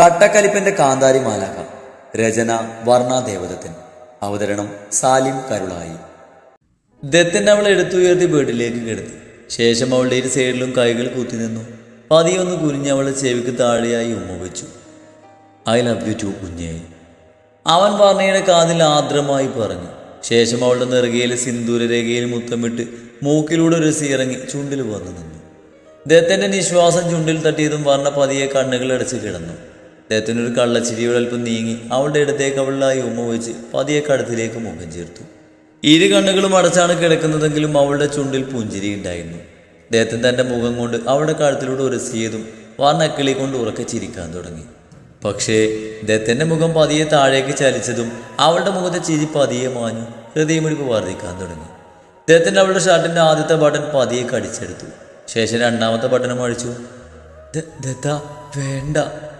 കട്ടക്കലിപ്പന്റെ കാന്താരി മാലാക രചന വർണാദേവദത്തൻ അവതരണം സാലിം കരുളായി. ദത്തൻ അവളെ എടുത്തുയർത്തി വീട്ടിലേക്ക് കിടത്തി. ശേഷം അവളുടെ ഇരു സൈഡിലും കൈകൾ കൂത്തി നിന്നു. പതിയൊന്ന് കുനിഞ്ഞ് അവളെ ചെവിക്ക് താഴെയായി ഉമ്മ വെച്ചു. ഐ ലവ് യു ടു കുഞ്ഞേ. അവൻ വർണയുടെ കാതിൽ ആർദ്രമായി പറഞ്ഞു. ശേഷം അവളുടെ നെറുകയിൽ സിന്ദൂര രേഖയിൽ മുത്തമിട്ട് മൂക്കിലൂടെ ഒരു ഇറങ്ങി ചുണ്ടിൽ വന്നു നിന്നു. ദത്തന്റെ നിശ്വാസം ചുണ്ടിൽ തട്ടിയതും വർണ പതിയെ കണ്ണുകൾ അടച്ച് കിടന്നു. ദത്തനൊരു കള്ളച്ചിരിയോട് അല്പം നീങ്ങി അവളുടെ അടുത്തേക്ക് അവളിലായി ഉമ്മ വെച്ച് പതിയെ കടത്തിലേക്ക് മുഖം ചേർത്തു. ഇരു കണ്ണുകളും അടച്ചാണ് കിടക്കുന്നതെങ്കിലും അവളുടെ ചുണ്ടിൽ പുഞ്ചിരി ഉണ്ടായിരുന്നു. അദ്ദേഹത്തിന് തന്റെ മുഖം കൊണ്ട് അവളുടെ കഴുത്തിലൂടെ ഉരസിയതും വർണ അക്കിളി കൊണ്ട് ഉറക്കെ ചിരിക്കാൻ തുടങ്ങി. പക്ഷേ അദ്ദേഹത്തിന്റെ മുഖം പതിയെ താഴേക്ക് ചലിച്ചതും അവളുടെ മുഖത്തെ ചിരി പതിയെ മാഞ്ഞു ഹൃദയമിടിപ്പ് വർദ്ധിക്കാൻ തുടങ്ങി. അദ്ദേഹത്തിന്റെ അവളുടെ ഷർട്ടിന്റെ ആദ്യത്തെ ബട്ടൺ പതിയെ കടിച്ചെടുത്തു. ശേഷം രണ്ടാമത്തെ ബട്ടണും അഴിച്ചു. "ദ- ദത്ത വേണ്ട.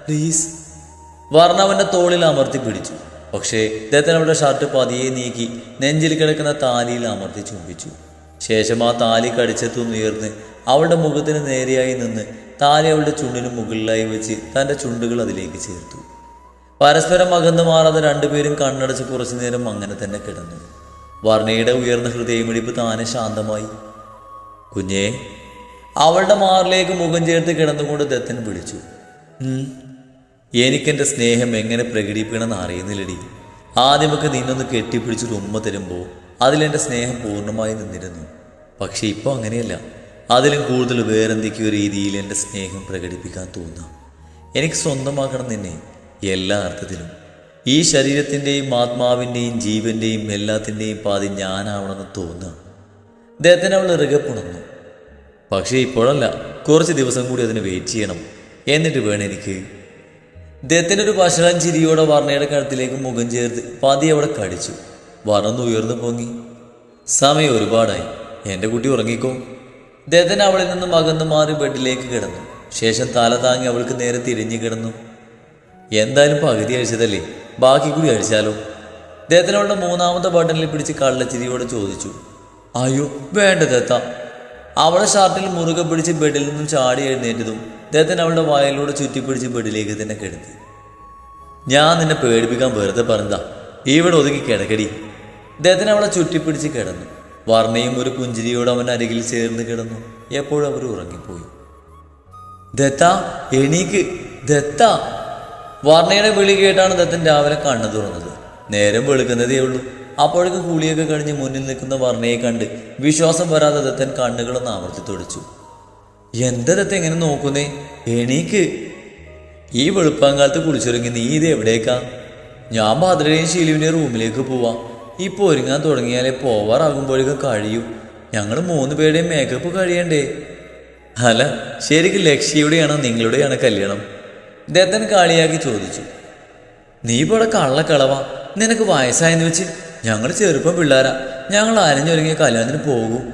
പ്ലീസ് വർണ അവന്റെ തോളിൽ അമർത്തി പിടിച്ചു. പക്ഷേ ഇദ്ദേഹത്തിന് അവരുടെ ഷർട്ട് പതിയെ നീക്കി നെഞ്ചിൽ കിടക്കുന്ന താലിയിൽ അമർത്തി ചുംബിച്ചു. ശേഷം ആ താലി കടിച്ചെത്തു നീർന്ന് അവളുടെ മുഖത്തിന് നേരെയായി നിന്ന് താലി അവളുടെ ചുണ്ടിന് മുകളിലായി വെച്ച് തന്റെ ചുണ്ടുകൾ അതിലേക്ക് ചേർത്തു. പരസ്പരം അകന്നു മാറാതെ രണ്ടുപേരും കണ്ണടച്ച് കുറച്ചു നേരം അങ്ങനെ തന്നെ കിടന്നു. വർണയുടെ ഉയർന്ന ഹൃദയമിടിപ്പ് താനെ ശാന്തമായി. കുഞ്ഞേ അവളുടെ മാറിലേക്ക് മുഖം ചേർത്ത് കിടന്നുകൊണ്ട് ദത്തൻ വിളിച്ചു. "ഉം, എനിക്കെന്റെ സ്നേഹം എങ്ങനെ പ്രകടിപ്പിക്കണമെന്ന് അറിയുന്നില്ലടി. ആദ്യമൊക്കെ നിന്നൊന്ന് കെട്ടിപ്പിടിച്ചൊരു ഉമ്മ തരുമ്പോൾ അതിലെന്റെ സ്നേഹം പൂർണമായി നിന്നിരുന്നു. പക്ഷേ ഇപ്പോൾ അങ്ങനെയല്ല. അതിലും കൂടുതൽ വേറെന്തൊക്കെയോ രീതിയിൽ എന്റെ സ്നേഹം പ്രകടിപ്പിക്കാൻ തോന്നാം. എനിക്ക് സ്വന്തമാക്കണം നിന്നെ എല്ലാ അർത്ഥത്തിലും. ഈ ശരീരത്തിന്റെയും ആത്മാവിന്റെയും ജീവന്റെയും എല്ലാത്തിന്റെയും പാതി ഞാനാവണമെന്ന് തോന്നുക അദ്ദേഹത്തിന് അവൾ ഇറുകെ പക്ഷേ ഇപ്പോഴല്ല. കുറച്ച് ദിവസം കൂടി അതിന് വെയിറ്റ് ചെയ്യണം. എന്നിട്ട് വേണം എനിക്ക് അദ്ദേഹത്തിന്റെ ഒരു വഷളം ചിരിയോടെ വർണയുടെ കഴുത്തിലേക്ക് മുഖം ചേർത്ത് പതി അവിടെ കടിച്ചു. വർണം ഉയർന്നു പൊങ്ങി. സമയം ഒരുപാടായി. എന്റെ കുട്ടി ഉറങ്ങിക്കോ. അദ്ദേഹത്തിന് അവളിൽ നിന്നും അകന്നു മാറി ബെഡിലേക്ക് കിടന്നു. ശേഷം തല താങ്ങി അവൾക്ക് നേരെ തിരിഞ്ഞു കിടന്നു. എന്തായാലും പകുതി അഴിച്ചതല്ലേ ബാക്കി കൂടി അഴിച്ചാലോ അദ്ദേഹത്തിന് അവളുടെ മൂന്നാമത്തെ ബട്ടണിൽ പിടിച്ച് കള്ളച്ചിരിയോടെ ചോദിച്ചു. അയ്യോ വേണ്ട ദത്ത അവളെ ഷർട്ടിൽ മുറുകെ പിടിച്ച് ബെഡിൽ നിന്നും ചാടി എഴുന്നേറ്റതും അദ്ദേഹത്തിന് അവളുടെ വായലിലൂടെ ചുറ്റിപ്പിടിച്ച് ബെഡിലേക്ക് തന്നെ കിടത്തി. ഞാൻ നിന്നെ പേടിപ്പിക്കാൻ വെറുതെ പറഞ്ഞതാ. ഇവിടെ ഒതുങ്ങി കിടക്കടി. അദ്ദേഹത്തിന് അവളെ ചുറ്റിപ്പിടിച്ച് കിടന്നു. വർണയും ഒരു പുഞ്ചിരിയോട് അവൻ അരികിൽ ചേർന്ന് കിടന്നു. എപ്പോഴും അവർ ഉറങ്ങിപ്പോയി. ദത്ത എണീക്ക്. ദത്ത. വർണയുടെ വിളി കേട്ടാണ് ദത്തൻ രാവിലെ കണ്ണു തുറന്നത്. നേരം വെളുക്കുന്നതേ ഉള്ളൂ. അപ്പോഴേക്ക് കുളിയൊക്കെ കഴിഞ്ഞ് മുന്നിൽ നിൽക്കുന്ന വർണയെ കണ്ട് വിശ്വാസം വരാതെ ദത്തൻ കണ്ണുകളൊന്ന് അമർത്തി തുടച്ചു എന്താ ദത്ത എങ്ങനെ നോക്കുന്നേ? എണീക്ക്. ഈ വെളുപ്പാങ്കാലത്ത് കുളിച്ചൊരുങ്ങി നീ ഇത് എവിടേക്കാ? ഞാൻ ഭദ്രയുടെയും ശീലുവിന്റെ റൂമിലേക്ക് പോവാം. ഇപ്പോൾ ഒരുങ്ങാൻ തുടങ്ങിയാലേ പോവാറാകുമ്പോഴേക്കും കഴിയും. ഞങ്ങൾ മൂന്ന് പേരുടെയും മേക്കപ്പ് കഴിയണ്ടേ? അല്ല ശരിക്കും ലക്ഷ്യയുടെയാണോ നിങ്ങളുടെയാണ് കല്യാണം? ദത്തൻ കാളിയാക്കി ചോദിച്ചു. നീ ഇവിടെ കള്ളക്കളവാ. നിനക്ക് വയസ്സായെന്ന് വെച്ച് ഞങ്ങൾ ചെറുപ്പം പിള്ളേരാ. ഞങ്ങൾ അരഞ്ഞൊരുങ്ങിയ കല്യാണത്തിന് പോകും.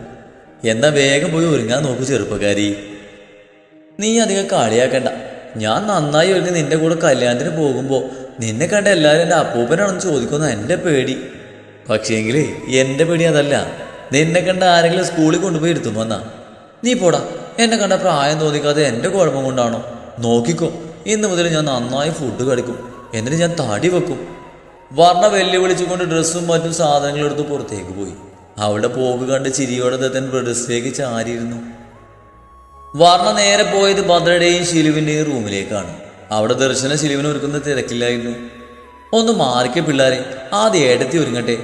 എന്നാ വേഗം പോയി ഒരുങ്ങാൻ നോക്കൂ ചെറുപ്പക്കാരി. നീ അധികം കളിയാക്കണ്ട. ഞാൻ നന്നായി ഒരുങ്ങി നിന്റെ കൂടെ കല്യാണത്തിന് പോകുമ്പോൾ നിന്നെ കണ്ട എല്ലാവരും എന്റെ അപ്പൂപ്പനാണെന്ന് ചോദിക്കുന്ന എന്റെ പേടി. പക്ഷേങ്കിലേ എന്റെ പേടി അതല്ല. നിന്നെ കണ്ട ആരെങ്കിലും സ്കൂളിൽ കൊണ്ടുപോയി ഇരുത്തുമെന്നാ നീ പോടാ. എന്നെ കണ്ട പ്രായം തോന്നിക്കാതെ എന്റെ കുഴപ്പം കൊണ്ടാണോ? നോക്കിക്കോ. ഇന്ന് മുതൽ ഞാൻ നന്നായി ഫുഡ് കഴിക്കും. എന്നിട്ട് ഞാൻ താടി വെക്കും. വർണ വെല്ലുവിളിച്ചുകൊണ്ട് ഡ്രസ്സും മറ്റും സാധനങ്ങളും എടുത്ത് പുറത്തേക്ക് പോയി. അവളുടെ പോക്ക് കണ്ട് ചിരിയോടെ ദത്തൻ ഡ്രസ്സിലേക്ക് ചാരിയിരുന്നു. വർണ നേരെ പോയത് ഭദ്രയുടെയും ശിലുവിന്റെയും റൂമിലേക്കാണ്. അവിടെ ദർശന ശിലുവിന് ഒരുക്കുന്ന തിരക്കില്ലായിരുന്നു. ഒന്ന് മാറിക്ക പിള്ളേരെ ആദ്യം ഏടത്തി ഒരുങ്ങട്ടെ.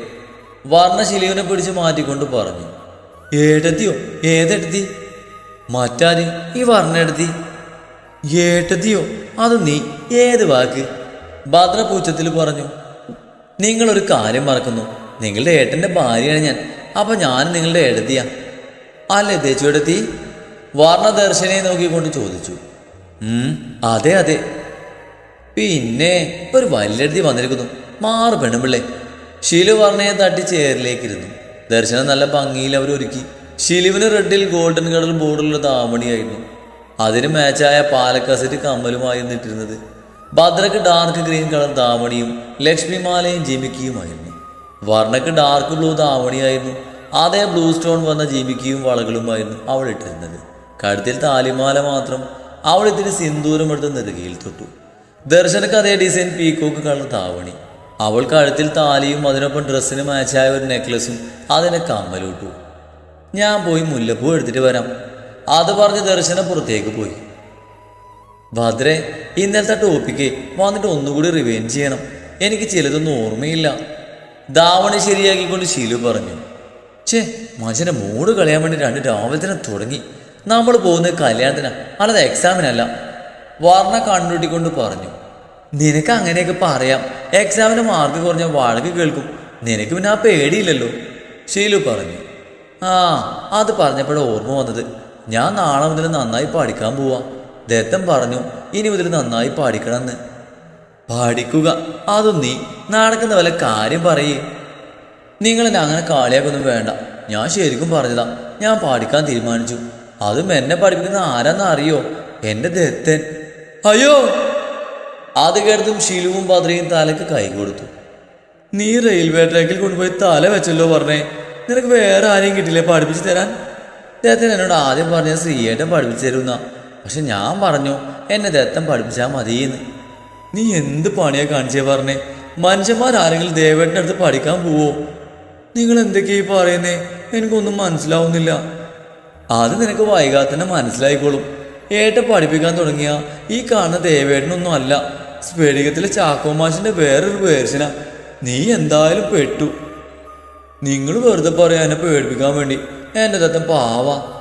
വർണ ശിലുവിനെ പിടിച്ച് മാറ്റിക്കൊണ്ട് പറഞ്ഞു ഏടത്തിയോ ഏതെടുത്തി മറ്റാര്? ഈ വർണ എടുത്തി ഏട്ടത്തിയോ? അത് നീ ഏത് വാക്ക്? ഭദ്ര പൂച്ചത്തിൽ പറഞ്ഞു നിങ്ങളൊരു കാര്യം മറക്കുന്നു. നിങ്ങളുടെ ഏട്ടന്റെ ഭാര്യയാണ് ഞാൻ. അപ്പം ഞാൻ നിങ്ങളുടെ ഏടത്തിയാ അല്ലേ തേച്ചുവിടത്തി വർണദർശനെ നോക്കിക്കൊണ്ട് ചോദിച്ചു. അതെ അതെ. പിന്നെ ഒരു വല്യടുത്തി വന്നിരിക്കുന്നു. മാറു പെണ്ണുപിള്ളേ ശിലു വർണയെ തട്ടി ചേറിലേക്കിരുന്നു ദർശനം നല്ല ഭംഗിയിൽ അവർ ഒരുക്കി ഷിലുവിന് റെഡിൽ ഗോൾഡൻ കളർ ബോർഡുള്ള താമണിയായിരുന്നു അതിന് മാച്ചായ പാലക്കസറ്റ് കമ്മലുമായി നിന്നിട്ടിരുന്നത്. ഭദ്രക്ക് ഡാർക്ക് ഗ്രീൻ കളർ താമണിയും ലക്ഷ്മിമാലയും ജിമിക്കിയുമായിരുന്നു. വർണക്ക് ഡാർക്ക് ബ്ലൂ താമണിയായിരുന്നു അതേ ബ്ലൂ സ്റ്റോൺ വന്ന ജിമിക്കിയും വളകളുമായിരുന്നു അവൾ ഇട്ടിരുന്നത് കഴുത്തിൽ താലിമാല മാത്രം അവൾ ഇതിന് സിന്ദൂരം എടുത്ത് നെറുകയിൽ തൊട്ടു. ദർശനക്ക് അതേ ഡിസൈൻ പീക്കോക്ക് കളർ താവണി. അവൾ കഴുത്തിൽ താലിയും അതിനൊപ്പം ഡ്രസ്സിന് മാച്ചായ ഒരു നെക്ലസും അതിനെ കമ്മലിട്ടു. ഞാൻ പോയി മുല്ലപ്പൂ എടുത്തിട്ട് വരാം. അത് പറഞ്ഞ് ദർശന പുറത്തേക്ക് പോയി. ഭദ്രെ ഇന്നലത്തെ ടോപ്പിക്ക് വന്നിട്ട് ഒന്നുകൂടി റിവൈൻഡ് ചെയ്യണം. എനിക്ക് ചിലതൊന്നും ഓർമ്മയില്ല. ധാവണി ശരിയാക്കിക്കൊണ്ട് ശീലു പറഞ്ഞു. ചേ മജനെ മൂട് കളയാൻ വേണ്ടി രണ്ട് രാവിലെ തന്നെ തുടങ്ങി. നമ്മൾ പോകുന്നത് കല്യാണത്തിനാണ് അല്ലാതെ എക്സാമിനല്ല വർണ കണ്ണുട്ടിക്കൊണ്ട് പറഞ്ഞു. നിനക്ക് അങ്ങനെയൊക്കെ പറയാം. എക്സാമിന് മാർക്ക് കുറഞ്ഞ വഴക്ക് കേൾക്കും. നിനക്ക് പിന്നെ ആ പേടിയില്ലല്ലോ. ഷീലു പറഞ്ഞു. ആ അത് പറഞ്ഞപ്പോഴാണ് ഓർമ്മ വന്നത്. ഞാൻ നാളെ മുതൽ നന്നായി പഠിക്കാൻ പോവാ. ദത്തൻ പറഞ്ഞു ഇനി മുതൽ നന്നായി പഠിക്കണമെന്ന്. പഠിക്കുക. അതും നീ. നടക്കുന്ന വല്ല കാര്യം പറയേ. നിങ്ങളെന്നെ അങ്ങനെ കാളിയാക്കൊന്നും വേണ്ട. ഞാൻ ശരിക്കും പറഞ്ഞതാ. ഞാൻ പഠിക്കാൻ തീരുമാനിച്ചു. അതും എന്നെ പഠിപ്പിക്കുന്ന ആരാന്ന് അറിയോ? എന്റെ ദത്തൻ. അയ്യോ! അത് കേട്ടതും ഷിലുവും ഭദ്രയും തലക്ക് കൈ കൊടുത്തു. നീ റെയിൽവേ ട്രാക്കിൽ കൊണ്ടുപോയി തല വെച്ചല്ലോ പറഞ്ഞേ. നിനക്ക് വേറെ ആരെയും കിട്ടില്ലേ പഠിപ്പിച്ചു തരാൻ? ദത്തൻ എന്നോട് ആദ്യം പറഞ്ഞ ശ്രീയേട്ടൻ പഠിപ്പിച്ചു തരുന്ന പക്ഷെ ഞാൻ പറഞ്ഞു എന്നെ ദത്തൻ പഠിപ്പിച്ചാൽ മതിയെന്ന്. നീ എന്ത് പണിയാ കാണിച്ചേ പറഞ്ഞേ? മനുഷ്യന്മാരാരെങ്കിലും ദേവേട്ടന്റെ അടുത്ത് പഠിക്കാൻ പോവോ? നിങ്ങൾ എന്തൊക്കെയാ ഈ പറയുന്നേ? എനിക്കൊന്നും മനസ്സിലാവുന്നില്ല. അത് നിനക്ക് വൈകാതെ തന്നെ മനസ്സിലായിക്കോളും. ഏട്ട പഠിപ്പിക്കാൻ തുടങ്ങിയ ഈ കാണുന്ന ദേവേട്ടനൊന്നും അല്ല. സ്ഫടികത്തിലെ ചാക്കോമാഷിന്റെ വേറൊരു വേർഷന. നീ എന്തായാലും പെട്ടു. നിങ്ങൾ വെറുതെ പറയാ എന്നെ പേടിപ്പിക്കാൻ വേണ്ടി എന്റെ തത്തം പാവ.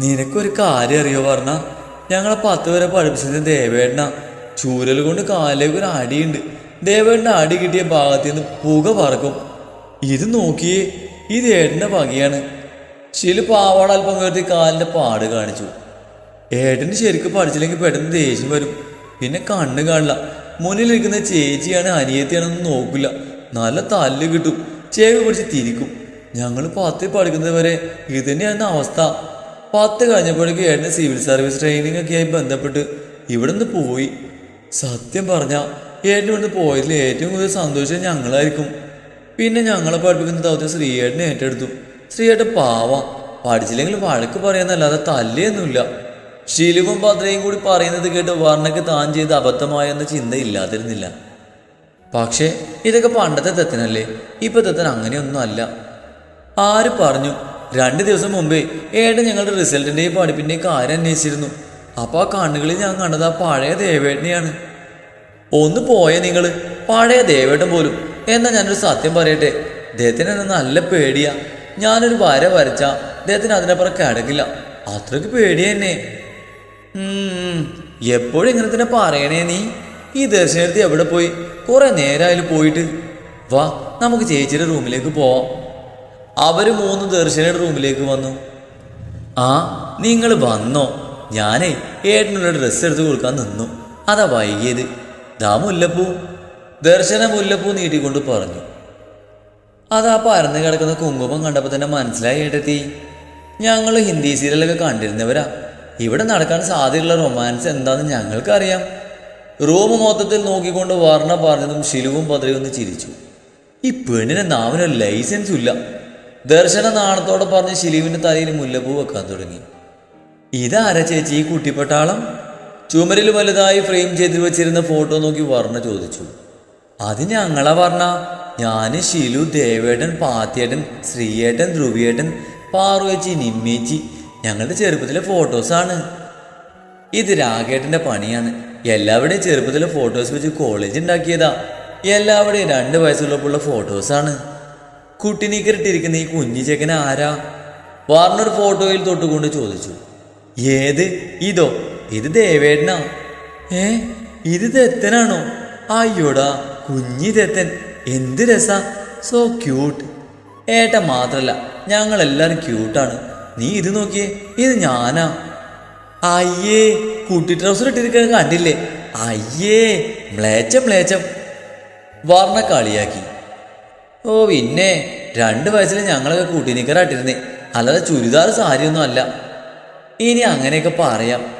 നിനക്കൊരു കാര്യം അറിയോ പറഞ്ഞ ഞങ്ങളെ പത്ത് വരെ പഠിപ്പിച്ചത് ദേവേട്ടനാ. ചൂരൽ കൊണ്ട് കാലിലേക്ക് ഒരു അടിയുണ്ട്. ദേവേട്ടന്റെ അടി കിട്ടിയ ഭാഗത്തു നിന്ന് പുക പറക്കും. ഇത് നോക്കിയേ ഇത് ഏട്ടന്റെ വകയാണ്. ശിലു പാവാട അല്പം ഉയർത്തി കാലിന്റെ പാട് കാണിച്ചു. ഏട്ടന് ശരിക്കും പഠിച്ചില്ലെങ്കിൽ പെട്ടെന്ന് ദേഷ്യം വരും. പിന്നെ കണ്ണ് കാണില്ല. മുന്നിലിരിക്കുന്ന ചേച്ചിയാണ് അനിയത്തിയാണെന്ന് നോക്കില്ല. നല്ല തല്ല് കിട്ടും. ചേവ് പിടിച്ച് തിരിക്കും. ഞങ്ങൾ പത്തിൽ പഠിക്കുന്നത് വരെ ഇത് തന്നെയാണ് അവസ്ഥ. പത്ത് കഴിഞ്ഞപ്പോഴേക്കും ഏട്ടന് സിവിൽ സർവീസ് ട്രെയിനിങ് ഒക്കെ ആയി ബന്ധപ്പെട്ട് ഇവിടെ നിന്ന് പോയി. സത്യം പറഞ്ഞ ഏട്ടൻ ഇവിടുന്ന് പോയതിൽ ഏറ്റവും കൂടുതൽ സന്തോഷം ഞങ്ങളായിരിക്കും. പിന്നെ ഞങ്ങളെ പഠിപ്പിക്കുന്ന ദൗത്യം ശ്രീയേട്ടനെ ഏറ്റെടുത്തു. ശ്രീയേട്ടൻ പാവ. പഠിച്ചില്ലെങ്കിൽ വഴക്ക് പറയാന്നല്ലാതെ തല്ലിയൊന്നുമില്ല. ശിലുവും ഭദ്രയും കൂടി പറയുന്നത് കേട്ട് വർണയ്ക്ക് താൻ ചെയ്ത് അബദ്ധമായെന്ന ചിന്ത ഇല്ലാതിരുന്നില്ല പക്ഷേ ഇതൊക്കെ പണ്ടത്തെ തത്തിനല്ലേ ഇപ്പൊ തത്തൻ അങ്ങനെയൊന്നും അല്ല ആര് പറഞ്ഞു? രണ്ട് ദിവസം മുമ്പേ ഏട്ടൻ ഞങ്ങളുടെ റിസൾട്ടിന്റെയും പഠിപ്പിന്റെയും കാര്യം അന്വേഷിച്ചിരുന്നു. അപ്പൊ ആ കണ്ണുകളിൽ ഞാൻ കണ്ടത് ആ പഴയ ദേവേട്ടനെയാണ്. ഒന്ന് പോയ നിങ്ങൾ പഴയ ദേവേട്ടൻ പോലും. എന്നാ ഞാനൊരു സത്യം പറയട്ടെ? ദേഹത്തിന് എന്നെ നല്ല പേടിയാ. ഞാനൊരു വര വരച്ച അദ്ദേഹത്തിന് അതിനപ്പുറം കിടക്കില്ല. അത്രയ്ക്ക് പേടി തന്നെ. എപ്പോഴും ഇങ്ങനെ തന്നെ പറയണേ നീ. ഈ ദർശനത്തിൽ എവിടെ പോയി? കുറെ നേരമായാലും പോയിട്ട്. വാ നമുക്ക് ചേച്ചിയുടെ റൂമിലേക്ക് പോവാം. അവർ മൂന്ന് ദർശനയുടെ റൂമിലേക്ക് വന്നു. ആ നിങ്ങൾ വന്നോ? ഞാനേ ഏട്ടനുള്ള ഡ്രസ്സ് എടുത്ത് കൊടുക്കാൻ നിന്നു. അതാ വൈകിയത്. ദാ മുല്ലപ്പൂ. ദർശന മുല്ലപ്പൂ നീട്ടിക്കൊണ്ട് പറഞ്ഞു. അതാ പരന്ന് കിടക്കുന്ന കുങ്കുമം കണ്ടപ്പോൾ തന്നെ മനസ്സിലായി ഏട്ടത്തി. ഞങ്ങൾ ഹിന്ദി സീരിയലൊക്കെ കണ്ടിരുന്നവരാ. ഇവിടെ നടക്കാൻ സാധ്യതയുള്ള റൊമാൻസ് എന്താണെന്ന് ഞങ്ങൾക്കറിയാം. റൂം മൊത്തത്തിൽ നോക്കിക്കൊണ്ട് വർണ പറഞ്ഞതും ശിലുവും പതിരയും ഒന്ന് ചിരിച്ചു. ഈ പെണ്ണിന് നാവിനൊരു ലൈസൻസും ഇല്ല. ദർശന നാണത്തോടെ പറഞ്ഞ് ശിലുവിന്റെ തലയിൽ മുല്ലപ്പൂ വെക്കാൻ തുടങ്ങി. ഇതാരാ ചേച്ചി ഈ കുട്ടിപ്പട്ടാളം? ചുമരിൽ വലുതായി ഫ്രെയിം ചെയ്തു വെച്ചിരുന്ന ഫോട്ടോ നോക്കി വർണ ചോദിച്ചു. അത് ഞങ്ങളെ പറഞ്ഞ ഞാൻ ശിലു ദേവേട്ടൻ പാത്തിയേട്ടൻ ശ്രീയേട്ടൻ ധ്രുവിയേട്ടൻ പാറുവേച്ചി നിമ്മേച്ചി ഞങ്ങളുടെ ചെറുപ്പത്തിലെ ഫോട്ടോസാണ് ഇത് രാഘേട്ടന്റെ പണിയാണ്. എല്ലാവരുടെയും ചെറുപ്പത്തിലെ ഫോട്ടോസ് വെച്ച് കോളേജ് ഉണ്ടാക്കിയതാ. എല്ലാവരുടെയും രണ്ട് വയസ്സുള്ളപ്പോഴുള്ള ഫോട്ടോസാണ് കുട്ടിനീക്കറിട്ടിരിക്കുന്ന ഈ കുഞ്ഞു ചെക്കൻ ആരാ? വാർണർ ഫോട്ടോയിൽ തൊട്ടുകൊണ്ട് ചോദിച്ചു. ഏത്? ഇതോ? ഇത് ദേവേടനാ ഏ? ഇത് ദത്തനാണോ? അയ്യോടാ. കുഞ്ഞി ദത്തൻ എന്ത് രസ? സോ ക്യൂട്ട് ഏട്ടൻ മാത്രല്ല ഞങ്ങളെല്ലാരും ക്യൂട്ടാണ് നീ ഇത് നോക്കിയേ ഇത് ഞാനാ. അയ്യേ കുട്ടി ട്രൗസർ ഇട്ടിരിക്കുന്നത് കണ്ടില്ലേ? അയ്യേ മ്ലേച്ചം മ്ലേച്ചം വർണ കളിയാക്കി. ഓ പിന്നെ രണ്ട് വയസ്സിൽ ഞങ്ങളൊക്കെ കൂട്ടിനിക്കറാട്ടിരുന്നേ അല്ലാതെ ചുരിദാർ സാരിയൊന്നും അല്ല. ഇനി അങ്ങനെയൊക്കെ പറയാം.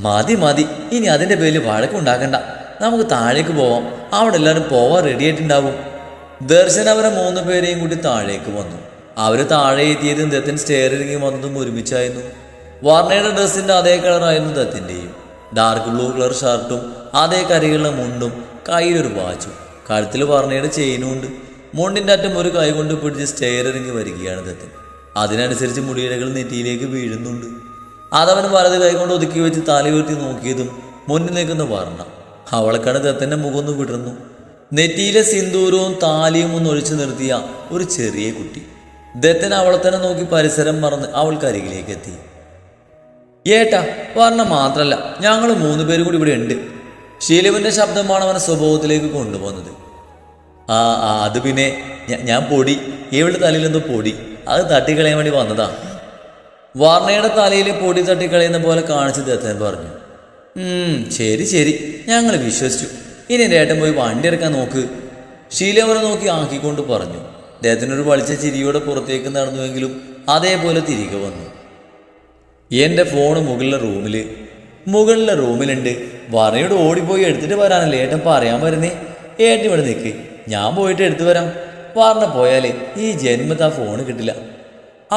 മതി മതി. ഇനി അതിന്റെ പേരിൽ വഴക്കുണ്ടാക്കണ്ട. നമുക്ക് താഴേക്ക് പോവാം. അവിടെ എല്ലാവരും പോവാൻ റെഡി ആയിട്ടുണ്ടാവും. ദർശൻ അവരെ മൂന്ന് പേരെയും കൂടി താഴേക്ക് വന്നു. അവർ താഴെ എത്തിയതും ദത്തൻ സ്റ്റെയർ ഇറങ്ങി വന്നതും ഒരുമിച്ചായിരുന്നു. വർണയുടെ ഡ്രസ്സിന്റെ അതേ കളറായിരുന്നു ദത്തിന്റെയും ഡാർക്ക് ബ്ലൂ കളർ ഷർട്ടും അതേ കരികളുടെ മുണ്ടും കയ്യിലൊരു വാച്ചും. കഴുത്തിൽ വർണയുടെ ചെയിനും ഉണ്ട്. മുണ്ടിന്റെ അറ്റം ഒരു കൈ കൊണ്ട് പിടിച്ച് ഇറങ്ങി വരികയാണ് ദത്തൻ. അതിനനുസരിച്ച് മുടിയിഴകൾ നെറ്റിയിലേക്ക് വീഴുന്നുണ്ട്. അതവൻ വലത് കൈ കൊണ്ട് ഒതുക്കി വെച്ച് തലയുയർത്തി നോക്കിയതും മുന്നിൽ നിൽക്കുന്ന വർണ. അവളെ കണ്ട് ദത്തന്റെ മുഖം വിടർന്നു. നെറ്റിയിലെ സിന്ദൂരവും താലിയും ഒന്ന് ഒഴിച്ചു നിർത്തിയ ഒരു ചെറിയ കുട്ടി. ദത്തൻ അവളെ തന്നെ നോക്കി പരിസരം മറന്ന് അവൾക്ക് അരികിലേക്ക് എത്തി. ഏട്ടാ വർണ മാത്രമല്ല ഞങ്ങൾ മൂന്ന് പേരും കൂടി ഇവിടെ ഉണ്ട്. ശീലവിന്റെ ശബ്ദമാണ് അവനെ സ്വഭാവത്തിലേക്ക് കൊണ്ടുപോകുന്നത്. ആ ആ അത് പിന്നെ ഞാൻ പൊടി. ഇവളുടെ തലയിലെന്തോ പൊടി. അത് തട്ടിക്കളയാൻ വേണ്ടി വന്നതാ. വർണയുടെ തലയിലെ പൊടി തട്ടിക്കളയുന്ന പോലെ കാണിച്ച് ദത്തൻ പറഞ്ഞു. ശരി ശരി. ഞങ്ങൾ വിശ്വസിച്ചു. ഇനി എന്റെ ഏട്ടൻ പോയി വണ്ടി എടുക്കാൻ നോക്ക്. ഷീല അവനെ നോക്കി ആക്കിക്കൊണ്ട് പറഞ്ഞു. അദ്ദേഹത്തിനൊരു വളിച്ച ചിരിയോടെ പുറത്തേക്ക് നടന്നുവെങ്കിലും അതേപോലെ തിരികെ വന്നു. എന്റെ ഫോൺ മുകളിലെ റൂമിൽ മുകളിലെ റൂമിലുണ്ട്. വറയോട് ഓടിപ്പോയി എടുത്തിട്ട് വരാനല്ലേ ഏട്ടൻ പറയാൻ വരുന്നേ? ഏട്ടൻ ഇവിടെ നിൽക്ക് ഞാൻ പോയിട്ട് എടുത്തു വരാം. പറഞ്ഞ പോയാലേ ഈ ജന്മത്ത് ആ ഫോണ് കിട്ടില്ല.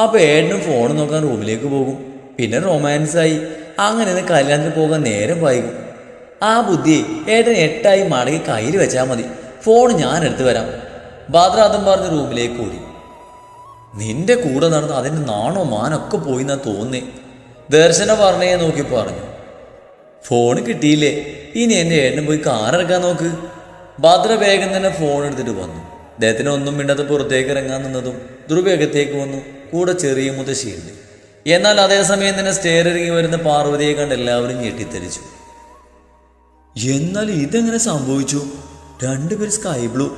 അപ്പോൾ ഏട്ടനും ഫോൺ നോക്കാൻ റൂമിലേക്ക് പോകും. പിന്നെ റൊമാൻസായി. അങ്ങനെ കല്യാണത്തിന് പോകാൻ നേരം വൈകും. ആ ബുദ്ധി ഏട്ടൻ എട്ടായി മടങ്ങി കയ്യിൽ വെച്ചാൽ മതി. ഫോൺ ഞാൻ എടുത്തു വരാം. ബാദ്രാദം പറഞ്ഞ് റൂമിലേക്ക് ഓടി. നിന്റെ കൂടെ നടന്ന് അതിന്റെ നാണോ മാനൊക്കെ പോയി എന്നാ തോന്നേ ദർശന പറഞ്ഞേ നോക്കി പറഞ്ഞു. ഫോൺ കിട്ടിയില്ലേ? ഇനി എന്നെ ഏട്ടൻ പോയി കാർ ഇറക്കാൻ നോക്ക്. ഭദ്ര വേഗം തന്നെ ഫോൺ എടുത്തിട്ട് വന്നു. അദ്ദേഹത്തിന് ഒന്നും മിണ്ടാതെ പുറത്തേക്ക് ഇറങ്ങാൻ നിന്നതും ധ്രുവേഗത്തേക്ക് വന്നു. കൂടെ ചെറിയ മുതശ്ശിയുണ്ട് എന്നാൽ അതേസമയം തന്നെ സ്റ്റേറിറങ്ങി വരുന്ന പാർവതിയെ കണ്ട് എല്ലാവരും ഞെട്ടിത്തെറിച്ചു. എന്നാൽ ഇതെങ്ങനെ സംഭവിച്ചു? രണ്ടുപേരും സ്കൈ ബ്ലൂ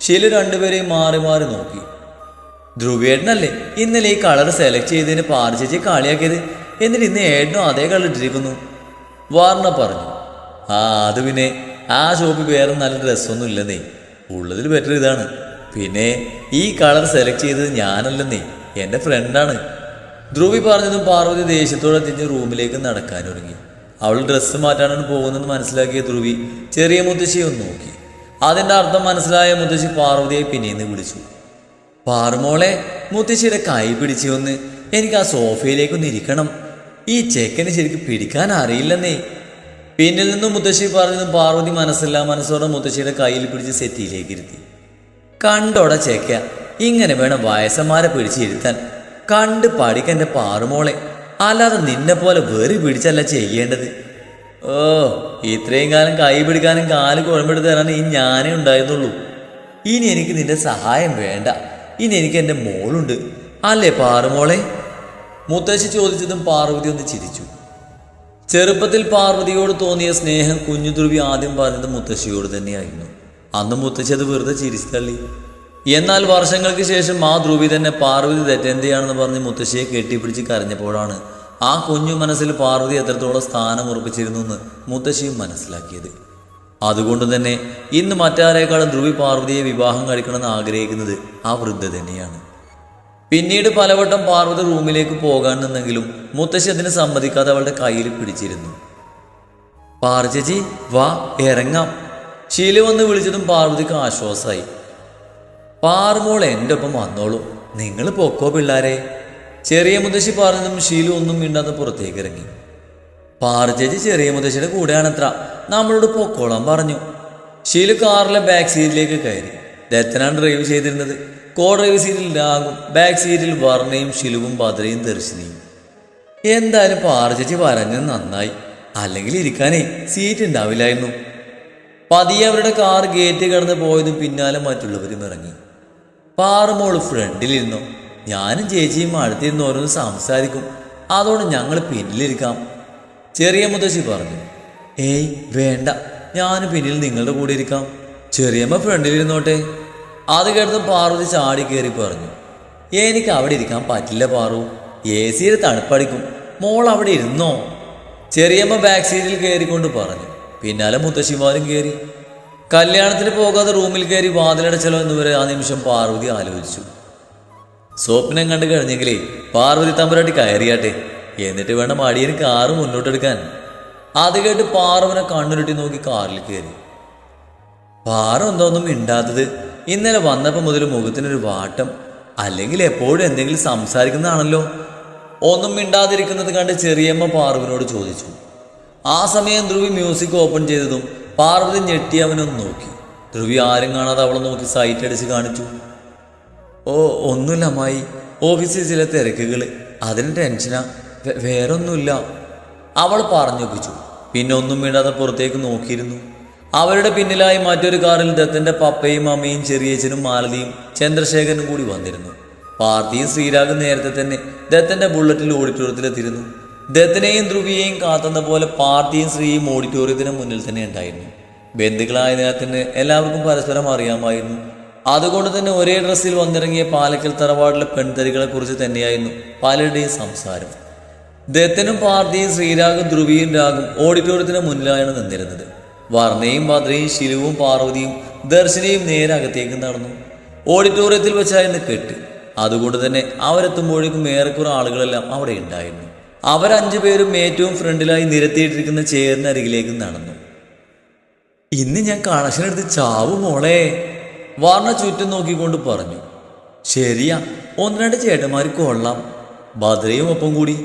ശീല രണ്ടുപേരെയും മാറി മാറി നോക്കി. ധ്രുവേട്ടനല്ലേ ഇന്നലെ ഈ കളർ സെലക്ട് ചെയ്തതിന് പാർച്ചേച്ചി കളിയാക്കിയത്? എന്നിട്ട് ഇന്ന് ഏട്ടനും അതേ കളർ ഇട്ടിരിക്കുന്നു. വാർണ പറഞ്ഞു. ആ അത് പിന്നെ ആ ഷോപ്പിൽ വേറെ നല്ല ഡ്രസ്സൊന്നും ഇല്ലെന്നേ. ഉള്ളതിൽ ബെറ്റർ ഇതാണ്. പിന്നെ ഈ കളർ സെലക്ട് ചെയ്തത് ഞാനല്ലെന്നേ. എന്റെ ഫ്രണ്ടാണ് ധ്രുവി പറഞ്ഞതും പാർവതി ദേഷ്യത്തോടെ തിരിഞ്ഞ് റൂമിലേക്ക് നടക്കാനൊരുങ്ങി അവൾ ഡ്രസ്സ് മാറ്റാനാണ് പോകുന്നതെന്ന് മനസ്സിലാക്കിയ ധ്രുവി ചെറിയ മുത്തശ്ശിയെ ഒന്ന് നോക്കി. അതിന്റെ അർത്ഥം മനസ്സിലായ മുത്തശ്ശി പാർവതിയെ പിന്നീന്ന് വിളിച്ചു. പാറുമോളെ മുത്തശ്ശിയുടെ കൈ പിടിച്ചു വന്ന് എനിക്ക് ആ സോഫയിലേക്കൊന്ന് ഇരിക്കണം. ഈ ചെക്കന് ശരിക്കും പിടിക്കാൻ അറിയില്ലെന്നേ. പിന്നിൽ നിന്നും മുത്തശ്ശി പറഞ്ഞതും പാർവതി മനസ്സില്ല മനസ്സോടെ മുത്തശ്ശിയുടെ കയ്യിൽ പിടിച്ച് സെറ്റിയിലേക്ക് ഇരുത്തി. കണ്ടോടെ ചേക്ക ഇങ്ങനെ വേണം വയസ്സന്മാരെ പിടിച്ചിരുത്താൻ കണ്ട് പഠിക്കന്റെ പാറുമോളെ. അല്ലാതെ നിന്നെ പോലെ വെറി പിടിച്ചല്ല ചെയ്യേണ്ടത്. ഓ ഇത്രയും കാലം കൈ പിടിക്കാനും കാൽ കുഴമ്പെടുത്ത് തരാൻ ഈ ഞാനേ ഉണ്ടായിരുന്നുള്ളൂ. ഇനി എനിക്ക് നിന്റെ സഹായം വേണ്ട. ഇനി എനിക്ക് എന്റെ മോളുണ്ട്. അല്ലേ പാറുമോളെ? മുത്തശ്ശി ചോദിച്ചതും പാർവതി ഒന്ന് ചിരിച്ചു. ചെറുപ്പത്തിൽ പാർവതിയോട് തോന്നിയ സ്നേഹം കുഞ്ഞു ധ്രുവി ആദ്യം പറഞ്ഞത് മുത്തശ്ശിയോട് തന്നെയായിരുന്നു. അന്ന് മുത്തശ്ശി അത് വെറുതെ ചിരിച്ചു തള്ളി. എന്നാൽ വർഷങ്ങൾക്ക് ശേഷം ആ ധ്രുവി തന്നെ പാർവതി തെറ്റെന്തിയാണെന്ന് പറഞ്ഞ് മുത്തശ്ശിയെ കെട്ടിപ്പിടിച്ച് കരഞ്ഞപ്പോഴാണ് ആ കുഞ്ഞു മനസ്സിൽ പാർവതി എത്രത്തോളം സ്ഥാനം ഉറപ്പിച്ചിരുന്നു എന്ന് മുത്തശ്ശിയും മനസ്സിലാക്കിയത്. അതുകൊണ്ട് തന്നെ ഇന്ന് മറ്റാരേക്കാളും ധ്രുവി പാർവതിയെ വിവാഹം കഴിക്കണമെന്ന് ആഗ്രഹിക്കുന്നത് ആ വൃദ്ധ തന്നെയാണ്. പിന്നീട് പലവട്ടം പാർവതി റൂമിലേക്ക് പോകാൻ നിന്നെങ്കിലും മുത്തശ്ശി അതിന് സമ്മതിക്കാതെ അവളുടെ കയ്യിൽ പിടിച്ചിരുന്നു. പാർജജി വാ ഇറങ്ങാം. ശീല വന്ന് വിളിച്ചതും പാർവതിക്ക് ആശ്വാസമായി. പാറുമോൾ എന്റെ ഒപ്പം വന്നോളൂ. നിങ്ങൾ പൊക്കോ പിള്ളാരെ. ചെറിയ മുത്തശ്ശി പറഞ്ഞതും ഷീലു ഒന്നും മിണ്ടാതെ പുറത്തേക്ക് ഇറങ്ങി. പാർച്ചേച്ചി ചെറിയ മുത്തശ്ശിയുടെ കൂടെയാണത്ര. നമ്മളോട് പൊക്കോളാൻ പറഞ്ഞു. ഷീലു കാറിലെ ബാക്ക് സീറ്റിലേക്ക് കയറി. ദത്തനാണ് ഡ്രൈവ് ചെയ്തിരുന്നത്? കോ ഡ്രൈവ് സീറ്റിൽ രാഗും ബാക്ക് സീറ്റിൽ വർണയും ഷിലുവും ഭദ്രയും ദർശിനിയും. എന്തായാലും പാർച്ചേച്ചി പറഞ്ഞത് നന്നായി. അല്ലെങ്കിൽ ഇരിക്കാനേ സീറ്റ് ഉണ്ടാവില്ലായിരുന്നു. പതിയെ അവരുടെ കാർ ഗേറ്റ് കടന്ന് പോയതും പിന്നാലെ മറ്റുള്ളവരും ഇറങ്ങി. പാറുമോൾ ഫ്രണ്ടിലിരുന്നു. ഞാനും ചേച്ചിയും അടുത്തിരുന്ന് ഓരോന്ന് സംസാരിക്കും. അതോടെ ഞങ്ങൾ പിന്നിലിരിക്കാം. ചെറിയ മുത്തശ്ശി പറഞ്ഞു ഏയ് വേണ്ട. ഞാൻ പിന്നിൽ നിങ്ങളുടെ കൂടെ ഇരിക്കാം. ചെറിയമ്മ ഫ്രണ്ടിലിരുന്നോട്ടെ. അത് കേട്ട് പാർവതി ചാടി കയറി പറഞ്ഞു എനിക്ക് അവിടെ ഇരിക്കാൻ പറ്റില്ല പാറു. എ സിയിൽ തണുപ്പടിക്കും. മോൾ അവിടെ ഇരുന്നോ? ചെറിയമ്മ ബാക്ക് സീറ്റിൽ കയറിക്കൊണ്ട് പറഞ്ഞു. പിന്നാലെ മുത്തശ്ശിമാരും കയറി കല്യാണത്തിന് പോകാതെ റൂമിൽ കയറി വാതിലടച്ചല്ലോ എന്നുവരെ ആ നിമിഷം പാർവതി ആലോചിച്ചു. സ്വപ്നം കണ്ടു കഴിഞ്ഞെങ്കിലേ പാർവതി തമ്പുരാട്ടി കയറിയാട്ടെ. എന്നിട്ട് വേണം അടിയന് കാറ് മുന്നോട്ടെടുക്കാൻ. അത് കേട്ട് പാർവനെ കണ്ണുരുട്ടി നോക്കി കാറിൽ കയറി. പാറ എന്തോന്നും മിണ്ടാത്തത്. ഇന്നലെ വന്നപ്പോൾ മുതൽ മുഖത്തിനൊരു വാട്ടം. അല്ലെങ്കിൽ എപ്പോഴും എന്തെങ്കിലും സംസാരിക്കുന്നതാണല്ലോ. ഒന്നും മിണ്ടാതിരിക്കുന്നത് കണ്ട് ചെറിയമ്മ പാറുവിനോട് ചോദിച്ചു. ആ സമയം ധ്രുവി മ്യൂസിക് ഓപ്പൺ ചെയ്തതും പാർവതി ഞെട്ടി അവനൊന്ന് നോക്കി. ധ്രുവി ആരും കാണാതെ അവളെ നോക്കി സൈറ്റ് അടിച്ച് കാണിച്ചു. ഓ ഒന്നുമില്ല അമ്മായി. ഓഫീസിൽ ചില തിരക്കുകൾ അതിന് ടെൻഷനാ വേറെ വേറൊന്നുമില്ല. അവൾ പറഞ്ഞൊപ്പിച്ചു പിന്നെ ഒന്നും വീടാതെ പുറത്തേക്ക് നോക്കിയിരുന്നു. അവരുടെ പിന്നിലായി മറ്റൊരു കാറിൽ ദത്തന്റെ പപ്പയും അമ്മയും ചെറിയച്ചനും മാലതിയും ചന്ദ്രശേഖരനും കൂടി വന്നിരുന്നു. പാർത്തിയും ശ്രീരാഗും നേരത്തെ തന്നെ ദത്തന്റെ ബുള്ളറ്റിൽ ഓഡിറ്റോറിയത്തിലെത്തിയിരുന്നു ദത്തനെയും ധ്രുവിയെയും കാത്തുന്ന പോലെ പാർട്ടിയും ശ്രീയും ഓഡിറ്റോറിയത്തിന് മുന്നിൽ തന്നെ ഉണ്ടായിരുന്നു. ബന്ധുക്കളായതിനാൽ തന്നെ എല്ലാവർക്കും പരസ്പരം അറിയാമായിരുന്നു. അതുകൊണ്ട് തന്നെ ഒരേ ഡ്രസ്സിൽ വന്നിറങ്ങിയ പാലക്കൽ തറവാടിലെ പെൺതരികളെ കുറിച്ച് തന്നെയായിരുന്നു പലരുടെയും സംസാരം. ദത്തനും പാർട്ടിയും ശ്രീരാഗും ധ്രുവിയും രാഗും ഓഡിറ്റോറിയത്തിന് മുന്നിലാണ് നിന്നിരുന്നത്. വർണയും ഭദ്രയും ശിലുവും പാർവതിയും ദർശനയും നേരെ അകത്തേക്ക് നടന്നു. ഓഡിറ്റോറിയത്തിൽ വെച്ചായിരുന്നു കെട്ട്. അതുകൊണ്ട് തന്നെ അവരെത്തുമ്പോഴേക്കും ഏറെക്കുറെ ആളുകളെല്ലാം അവിടെ ഉണ്ടായിരുന്നു. അവരഞ്ചു പേരും ഏറ്റവും ഫ്രണ്ടിലായി നിരത്തിയിട്ടിരിക്കുന്ന ചെയറിന് അരികിലേക്ക് നടന്നു. ഇന്ന് ഞാൻ കണക്ഷൻ ചാവു ചാവും മോളെ വർണ ചുറ്റും നോക്കിക്കൊണ്ട് പറഞ്ഞു. ശരിയാ ഒന്ന് രണ്ട് ചേട്ടന്മാർ കൊള്ളാം. ഭദ്രയും ഒപ്പം കൂടി.